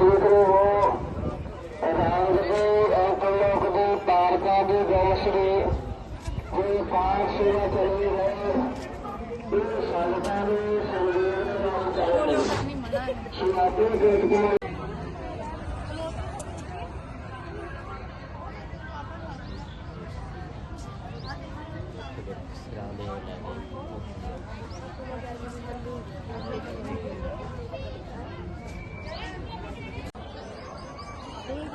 ਦੇਖ ਰਹੇ ਹੋ ਰਾਮ ਜੀ ਅੰਕਲੋਕ ਦੀ ਪਾਰਕਾ ਦੀ ਗੈਲਸਰੀ ਕੋਈ ਪਾਠ ਸੇਵਾ ਚੱਲੀ ਹੈ ਇਹ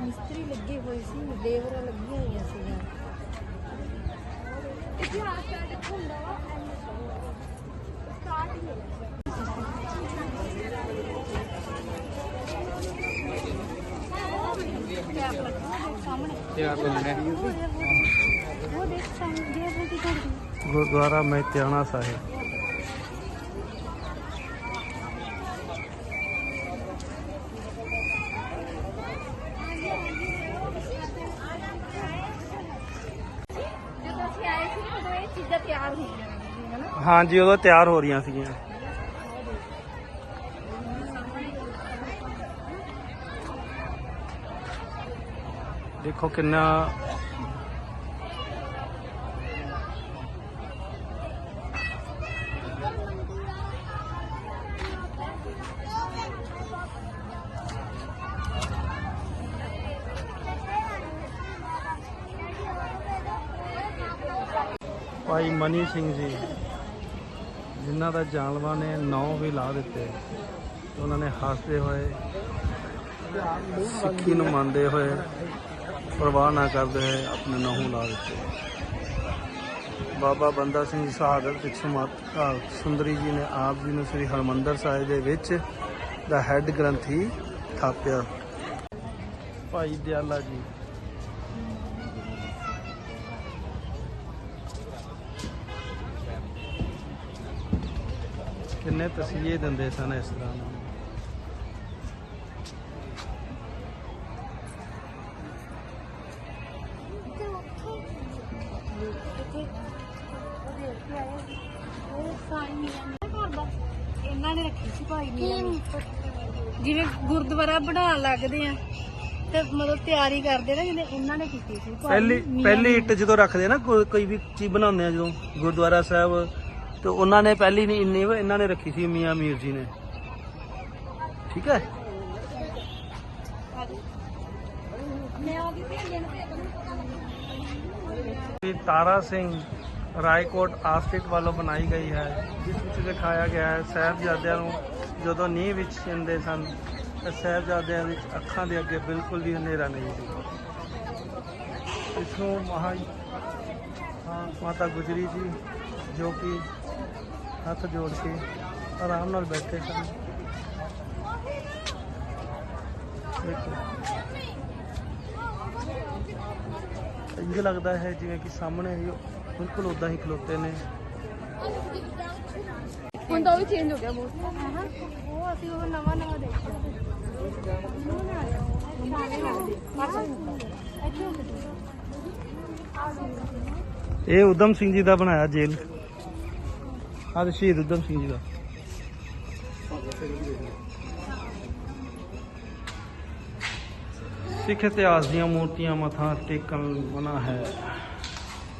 ਮਿਸਤਰੀ ਲੱਗੇ ਹੋਏ ਸੀ ਲੇਬਰਾਂ ਲੱਗੀਆਂ ਹੋਈਆਂ ਸੀਗੀਆਂ। ਇਤਿਹਾਸ ਹੁੰਦਾ ਵਾ ਸਟਾਰਟ ਹੀ ਹੋਇਆ। ਉਹ ਦੇਖ ਸਾਹਮਣੇ ਦੇ ਕੀ ਕਰਦੀ ਗੁਰਦੁਆਰਾ ਮਹਿਤਿਆਣਾ ਸਾਹਿਬ ਜਦੋਂ ਅਸੀਂ ਆਏ ਸੀ ਉਦੋਂ ਇਹ ਚੀਜ਼ਾਂ ਤਿਆਰ ਹੋਈਆਂ ਨੇ ਹਨਾ ਹਾਂਜੀ ਉਦੋਂ ਤਿਆਰ ਹੋ ਰਹੀਆਂ ਸੀਗੀਆਂ। ਦੇਖੋ ਕਿੰਨਾ ਭਾਈ ਮਨੀ ਸਿੰਘ ਜੀ। ਜਿਨ੍ਹਾਂ ਦਾ ਜਾਨਵਾ ਨੇ ਨੌ ਵੀ ਲਾ ਦਿੱਤੇ। ਉਹਨਾਂ ਨੇ ਹੱਸਦੇ ਹੋਏ, ਸਿੱਖੀ ਨੂੰ ਮੰਨਦੇ ਹੋਏ ਪਰਵਾਹ ਨਾ ਕਰਦੇ ਹੋਏ ਆਪਣੇ ਨਹੁੰ ਲਾ ਦਿੱਤੇ। ਬਾਬਾ ਬੰਦਾ ਸਿੰਘ ਸ਼ਹਾਦਤ ਪਿੱਛੋਂ ਮਾਤਾ ਸੁੰਦਰੀ ਜੀ ਨੇ ਆਪ ਜੀ ਨੂੰ ਸ੍ਰੀ ਹਰਮੰਦਰ ਸਾਹਿਬ ਦੇ ਵਿੱਚ ਦਾ ਹੈੱਡ ਗ੍ਰੰਥੀ ਥਾਪਿਆ। ਭਾਈ ਦਿਆਲਾ ਜੀ ਕਿੰਨੇ ਤਸੀਹੇ ਦਿੰਦੇ ਸਨ ਇਸ ਤਰ੍ਹਾਂ ਨੂੰ ਇਹਨਾਂ ਰੱਖੀ ਸੀ ਭਾਈ ਮੀਆਂ ਜਿਵੇਂ ਗੁਰਦੁਆਰਾ ਬਣਾਉਣ ਲੱਗਦੇ ਆ ਤੇ ਮਤਲਬ ਤਿਆਰੀ ਕਰਦੇ ਨਾ ਜਿਵੇਂ ਇਹਨਾਂ ਨੇ ਕੀਤੀ ਸੀ। ਭਾਈ ਪਹਿਲੀ ਮੀਆਂ ਪਹਿਲੀ ਇੱਟ ਜਦੋਂ ਰੱਖਦੇ ਨਾ ਕੋਈ ਕੋਈ ਵੀ ਚੀਜ਼ ਬਣਾਉਂਦੇ ਆ ਜਦੋਂ ਗੁਰਦੁਆਰਾ ਸਾਹਿਬ ਤੇ ਉਹਨਾਂ ਨੇ ਪਹਿਲੀ ਨਹੀਂ, ਇੰਨੀ ਇਹਨਾਂ ਨੇ ਰੱਖੀ ਸੀ, ਮੀਆਂ ਮੀਰ ਜੀ ਨੇ। ਠੀਕ ਹੈ? ਮੈਂ ਉਹਦੀ ਭੇਜਣ ਨੂੰ ਇਹ ਤਾਰਾ ਸਿੰਘ ਰਾਏਕੋਟ ਆਸਟਿਕ ਵੱਲੋਂ ਬਣਾਈ ਗਈ ਹੈ, ਜਿਸ ਵਿੱਚ ਦਿਖਾਇਆ ਗਿਆ ਹੈ ਸਾਹਿਬਜ਼ਾਦਿਆਂ ਨੂੰ ਜਦੋਂ ਨੀਂਹ ਵਿੱਚ ਸਿੰਦੇ ਸਨ, ਤਾਂ ਸਾਹਿਬਜ਼ਾਦਿਆਂ ਵਿੱਚ ਅੱਖਾਂ ਦੇ ਅੱਗੇ ਬਿਲਕੁਲ ਵੀ ਹਨੇਰਾ ਨਹੀਂ ਸੀ। ਇਸ ਨੂੰ ਮਹਾ ਮਾਤਾ ਗੁਜਰੀ ਜੀ, ਜੋ ਕਿ ਹੱਥ ਜੋੜ ਕੇ ਆਰਾਮ ਨਾਲ ਬੈਠੇ ਸਨ। ਇੰਜ ਲੱਗਦਾ ਹੈ ਜਿਵੇਂ ਕਿ ਸਾਹਮਣੇ ਹੀ ਬਿਲਕੁਲ ਉਦਾਂ ਹੀ ਖਲੋਤੇ ਨੇ। ਹੁਣ ਤਾਂ ਉਹ ਵੀ ਚੇਂਜ ਹੋ ਗਿਆ ਬਹੁਤ। ਹਾਂ ਉਹ ਅਸੀਂ ਉਹ ਨਵਾਂ ਨਵਾਂ ਦੇਖਿਆ। ਨੂੰ ਨਾ ਸਾਰੇ ਲੱਗਦੇ ਇੱਥੇ ਹੋ ਕੇ ਇਹ ਉਦਮ ਸਿੰਘ ਜੀ ਦਾ ਬਣਾਇਆ ਜੇਲ੍ਹ। ਆਹ ਤੇ ਸ਼ਹੀਦ ਉਦਮ ਸਿੰਘ ਜੀ ਦਾ। ਸਿੱਖ ਇਤਿਹਾਸ ਦੀਆਂ ਮੂਰਤੀਆਂ ਮੱਥਾ ਟੇਕਣ ਮਨਾ ਹੈ।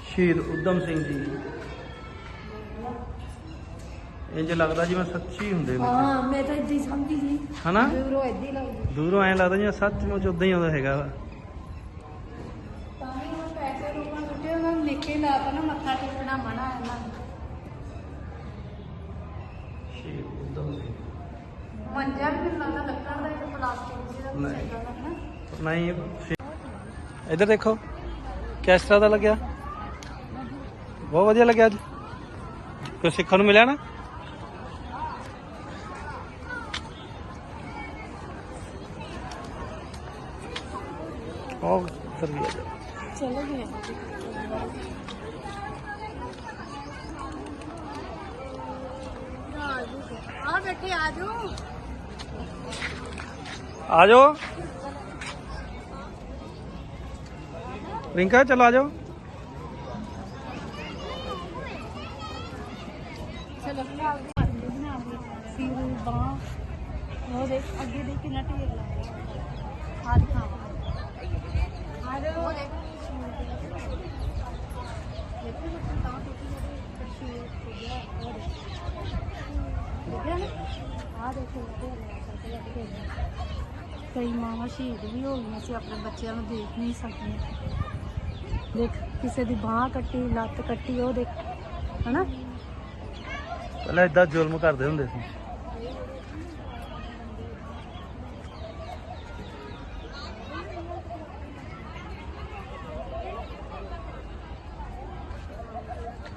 ਸ਼ਹੀਦ ਉਦਮ ਸਿੰਘ ਜੀ। ਇੰਜ ਲੱਗਦਾ ਜਿਵੇਂ ਸੱਚੀ ਹੁੰਦੇ ਨੇ। ਹਾਂ ਮੈਂ ਤਾਂ ਇਦਾਂ ਹੀ ਸਮਝੀ ਸੀ। ਹਨਾ? ਦੂਰੋਂ ਇਦਾਂ ਹੀ ਲੱਗਦੀ। ਦੂਰੋਂ ਐਂ ਲੱਗਦਾ ਜਿਵੇਂ ਸੱਚਮੁੱਚ ਉਦਾਂ ਹੀ ਆਉਂਦਾ ਹੈਗਾ। ਵਾ ਤਾਂ ਉਹ ਪੈਸੇ ਰੋਕਾਂ ਸੁੱਟੇ ਉਹਨਾਂ ਨੂੰ ਲਿਖ ਕੇ ਲਾਤਾ ਨਾ ਮੱਥਾ ਟੇਕਣਾ ਮਨਾ ਹੈ ਨਾ। ਮੰਜਾ ਵੀ ਮੈਨੂੰ ਲੱਗਦਾ ਲੱਕੜ ਦਾ ਇੱਕ ਪਲਾਸਟਿਕ ਕੁਛ ਨਹੀਂ। ਏਦਾਂ ਦਾ ਹਨਾ ਨਹੀਂ ਇੱਧਰ ਦੇਖੋ ਕਿਸ ਤਰ੍ਹਾਂ ਦਾ ਲੱਗਿਆ? ਬਹੁਤ ਵਧੀਆ ਲੱਗਿਆ ਅੱਜ। ਕੁਝ ਸਿੱਖਣ ਨੂੰ ਮਿਲਿਆ ਨਾ? ਉਹ ਕਰ ਗਿਆ ਚਲੋ ਗਏ ਆ ਬੈਠੇ ਆ ਜਾਓ ਆ ਜਾਓ ਰਿੰਕਾ ਚਲੋ ਆ ਜਾਓ ਚਲੋ ਬਣਾ ਲਈਏ ਬਣਾ ਲਈਏ ਸਿਰ ਬਾਹ ਉਹ ਦੇਖ ਅੱਗੇ ਦੇਖ ਕਿੰਨਾ ਢੇਰ ਲਾਇਆ ਆ ਦਿਖਾਵਾ ਆ ਜਾਓ ਉਹ ਦੇਖ ਦੇਖੋ ਤਾਂ ਦੇਖੀ ਜਿਹੜੇ ਹੋ ਗਿਆ ਉਹ ਦੇਖ ਦੇਖਿਆ ਨਾ ਆ ਦੇਖੋ ਢੇਰ ਲੱਗ ਗਏ ਕਈ ਮਾਵਾਂ ਸ਼ਹੀਦ ਵੀ ਹੋ ਗਈਆਂ ਸੀ, ਆਪਣੇ ਬੱਚਿਆਂ ਨੂੰ ਦੇਖ ਨਹੀਂ ਸਕਦੀਆਂ। ਦੇਖ, ਕਿਸੇ ਦੀ ਬਾਹ ਕੱਟੀ, ਲੱਤ ਕੱਟੀ, ਉਹ ਦੇਖ, ਹਨਾ? ਪਹਿਲਾਂ ਇਦਾਂ ਜ਼ੁਲਮ ਕਰਦੇ ਹੁੰਦੇ ਸੀ।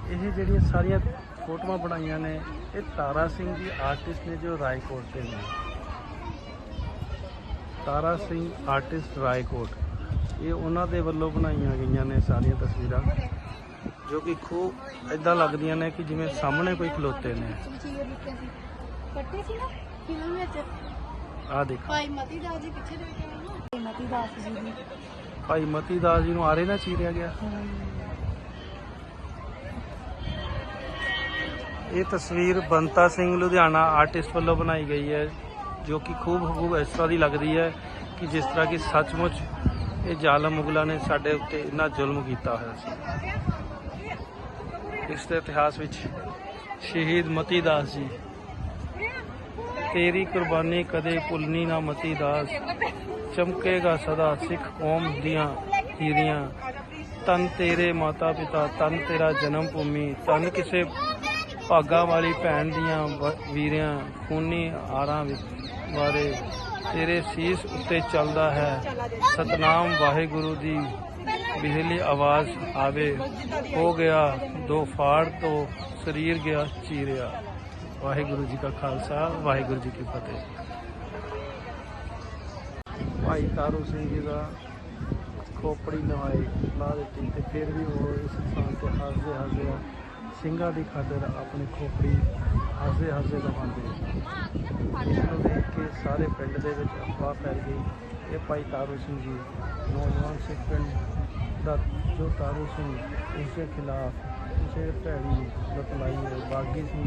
ਇਹ ਜਿਹੜੀਆਂ ਸਾਰੀਆਂ ਫੋਟੋਆਂ ਬਣਾਈਆਂ ਨੇ, ਇਹ ਤਾਰਾ ਸਿੰਘ ਜੀ ਆਰਟਿਸਟ ਨੇ ਜੋ ਰਾਏਕੋਟ ਦੇ ਨੇ। ਤਾਰਾ ਸਿੰਘ ਆਰਟਿਸਟ ਰਾਏਕੋਟ। ਇਹ ਉਹਨਾਂ ਦੇ ਵੱਲੋਂ ਬਣਾਈਆਂ ਗਈਆਂ ਨੇ ਸਾਰੀਆਂ ਤਸਵੀਰਾਂ ਜੋ ਕਿ ਖੂਬ ਇਦਾਂ ਲੱਗਦੀਆਂ ਨੇ ਕਿ ਜਿਵੇਂ ਸਾਹਮਣੇ ਕੋਈ ਖਲੋਤੇ ਨੇ। ਚੀਰ ਦਿੱਤੇ ਸੀ ਕੱਟੇ ਸੀ ਨਾ ਫਿਲਮ ਵਿੱਚ ਆਹ ਦੇਖੋ। ਭਾਈ ਮਤੀ ਦਾਸ ਜੀ ਪਿੱਛੇ ਦੇ ਭਾਈ ਮਤੀ ਦਾਸ ਜੀ ਦੀ। ਭਾਈ ਮਤੀ ਦਾਸ ਜੀ ਨੂੰ ਆਰੇ ਨਾ ਚੀਰਿਆ ਗਿਆ। ਇਹ ਤਸਵੀਰ ਬੰਤਾ ਸਿੰਘ ਲੁਧਿਆਣਾ ਆਰਟਿਸਟ ਵੱਲੋਂ ਬਣਾਈ ਗਈ ਹੈ। ਜੋ ਕਿ ਖੂਬ ਖੂਬ ਇਸ ਤਰ੍ਹਾਂ ਦੀ ਲੱਗਦੀ ਹੈ ਕਿ ਜਿਸ ਤਰ੍ਹਾਂ ਕਿ ਸੱਚਮੁੱਚ ਇਹ ਜ਼ਾਲਮ ਮੁਗਲਾਂ ਨੇ ਸਾਡੇ ਉੱਤੇ ਇੰਨਾ ਜ਼ੁਲਮ ਕੀਤਾ ਹੋਇਆ ਸੀ। ਇਸ ਦੇ ਇਤਿਹਾਸ ਵਿੱਚ ਸ਼ਹੀਦ ਮਤੀ ਦਾਸ ਜੀ, ਤੇਰੀ ਕੁਰਬਾਨੀ ਕਦੇ ਭੁੱਲਣੀ ਨਾ ਮਤੀ ਦਾਸ। ਚਮਕੇਗਾ ਸਦਾ ਸਿੱਖ ਕੌਮ ਦੀਆਂ ਹੀਰੀਆਂ। ਤਨ ਤੇਰੇ ਮਾਤਾ ਪਿਤਾ ਤਨ ਤੇਰਾ ਜਨਮ ਭੂਮੀ ਤਨ ਕਿਸੇ ਭਾਗਾ ਵਾਲੀ ਭੈਣ ਦੀਆਂ ਵੀਰਿਆਂ, ਖੂਨੀ ਆਰਾਂ ਵਾਰੇ ਤੇਰੇ ਸੀਸ ਉੱਤੇ ਚੱਲਦਾ ਹੈ। ਸਤਨਾਮ ਵਾਹਿਗੁਰੂ ਦੀ ਬਿਜਲੀ ਆਵਾਜ਼ ਆਵੇ। ਹੋ ਗਿਆ ਦੋ ਫਾੜ ਤੋਂ ਸਰੀਰ ਗਿਆ ਚੀਰਿਆ। ਵਾਹਿਗੁਰੂ ਜੀ ਕਾ ਖਾਲਸਾ, ਵਾਹਿਗੁਰੂ ਜੀ ਕੀ ਫਤਿਹ। ਭਾਈ ਤਾਰੂ ਸਿੰਘ ਜੀ ਦਾ ਖੋਪੜੀ ਨਵਾਈ ਲਾ ਦਿੱਤੀ ਤੇ ਫਿਰ ਵੀ ਉਹ ਇਸ ਸਥਾਨ ਤੇ ਹੱਸਦੇ ਹੱਸਦੇ ਸਿੰਘਾਂ ਦੀ ਖਾਦਰ ਆਪਣੀ ਖੋਪੜੀ ਹੱਸਦੇ ਹੱਸਦੇ ਲਵਾਉਂਦੇ ਇਸ ਨੂੰ ਦੇਖ ਕੇ ਸਾਰੇ ਪਿੰਡ ਦੇ ਵਿੱਚ ਅਫਵਾਹ ਫੈਲ ਗਈ। ਇਹ ਭਾਈ ਤਾਰੂ ਸਿੰਘ ਜੀ, ਨੌਜਵਾਨ ਸਿੱਖ ਪਿੰਡ ਦਾ ਜੋ ਤਾਰੂ ਸਿੰਘ ਉਸ ਦੇ ਖਿਲਾਫ ਕਿਸੇ ਭੈੜੀ ਬਤਲਾਈ ਹੈ। ਬਾਗੀ ਸਿੰਘ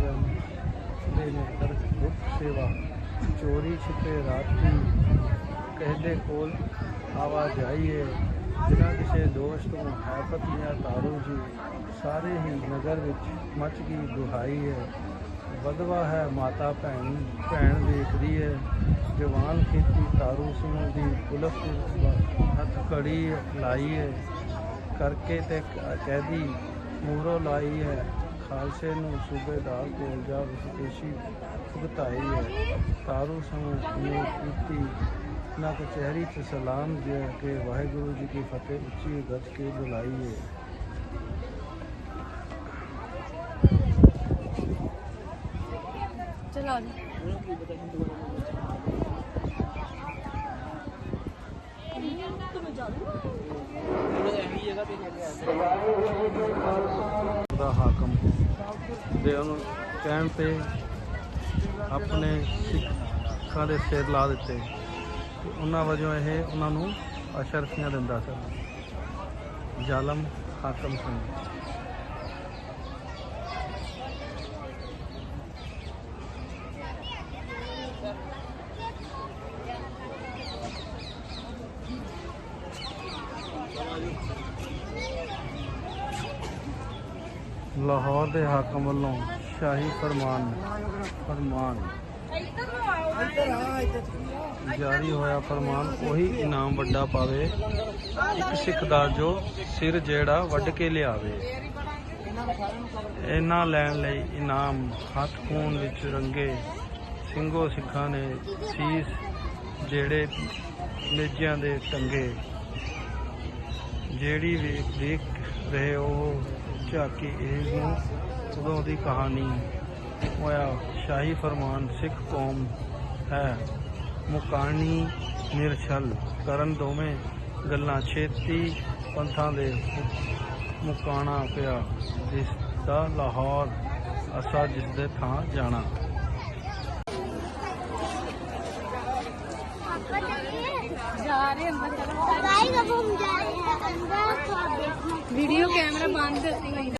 ਦੇ ਨੇ ਕਰ ਗੁਪਤ ਸੇਵਾ, ਚੋਰੀ ਛਿਪੇ ਰਾਤੀ ਕਹਿੰਦੇ ਕੋਲ ਆਵਾਜਾਈ ਹੈ। ਬਿਨਾਂ ਕਿਸੇ ਦੋਸ਼ ਤੋਂ ਹੈ ਪਤਨੀਆਂ ਤਾਰੂ ਜੀ। ਸਾਰੇ ਹੀ ਨਗਰ ਵਿੱਚ ਮੱਚ ਗਈ ਦੁਹਾਈ ਹੈ। ਵਧਵਾ ਹੈ ਮਾਤਾ ਭੈਣ ਭੈਣ ਦੇਖਦੀ ਹੈ। ਜਵਾਨ ਖੇਤੀ ਤਾਰੂ ਸਿੰਘ ਦੀ ਪੁਲਸ ਹੱਥ ਕੜੀ ਲਾਈ ਹੈ। ਕਰਕੇ ਤੇ ਕਹਿਦੀ ਮੂਰੋ ਲਾਈ ਹੈ। ਖਾਲਸੇ ਨੂੰ ਸੂਬੇਦਾਰ ਕੋਲ ਜਾ ਵਿਸ਼ੇਸ਼ੀ ਭੁਗਤਾਈ ਹੈ। ਤਾਰੂ ਸਿੰਘ ਨੇ ਕੀਤੀ ਨਾ ਕਚਹਿਰੀ ਚ ਸਲਾਮ ਦੇ ਕੇ ਵਾਹਿਗੁਰੂ ਜੀ ਕੀ ਫਤਿਹ ਉੱਚੀ ਗੱਜ ਕੇ ਬੁਲਾਈ ਹੈ। ਚਲੋ ਜੀ ਦਾ ਹਾਕਮ ਦੇ ਉਹਨੂੰ ਕਹਿਣ ਤੇ ਆਪਣੇ ਸਿੱਖਾਂ ਦੇ ਸਿਰ ਲਾ ਦਿੱਤੇ। ਉਹਨਾਂ ਵਜੋਂ ਇਹ ਉਹਨਾਂ ਨੂੰ ਅਸ਼ਰਫੀਆਂ ਦਿੰਦਾ ਸੀ ਜ਼ਾਲਮ ਹਾਕਮ ਸਿੰਘ। ਲਾਹੌਰ ਦੇ ਹਾਕਮ ਵੱਲੋਂ ਸ਼ਾਹੀ ਫਰਮਾਨ ਫਰਮਾਨ ਜਾਰੀ ਹੋਇਆ ਫਰਮਾਨ, ਉਹੀ ਇਨਾਮ ਵੱਡਾ ਪਾਵੇ, ਇੱਕ ਸਿੱਖ ਦਾ ਜੋ ਸਿਰ ਜਿਹੜਾ ਵੱਢ ਕੇ ਲਿਆਵੇ। ਇਹਨਾਂ ਲੈਣ ਲਈ ਇਨਾਮ ਹੱਥ ਖੂਨ ਵਿੱਚ ਰੰਗੇ ਸਿੰਘੋ ਸਿੱਖਾਂ ਨੇ ਸੀਸ ਜਿਹੜੇ ਨੇਜਿਆਂ ਦੇ ਟੰਗੇ ਜਿਹੜੀ ਵੇਖ ਦੇਖ ਰਹੇ ਹੋ, ਝਾਕੀ ਇਹ ਨੂੰ ਉਦੋਂ ਦੀ ਕਹਾਣੀ ਹੋਇਆ। ਸ਼ਾਹੀ ਫਰਮਾਨ, ਸਿੱਖ ਕੌਮ ਹੈ। ਮੁਕਾਨੀ ਨਿਰਛਲ ਕਰਨ ਦੋਵੇਂ ਗੱਲਾਂ ਛੇਤੀ ਪੰਥਾਂ ਦੇ ਮੁਕਾਣਾ ਪਿਆ। ਜਿਸ ਦਾ ਲਾਹੌਰ ਅਸਾ ਜਿਸ ਦੇ ਥਾਂ ਜਾਣਾ। जा रहे हैं अंदर चलो गाइस अब हम जा रहे हैं अंदर वीडियो कैमरा बंद नहीं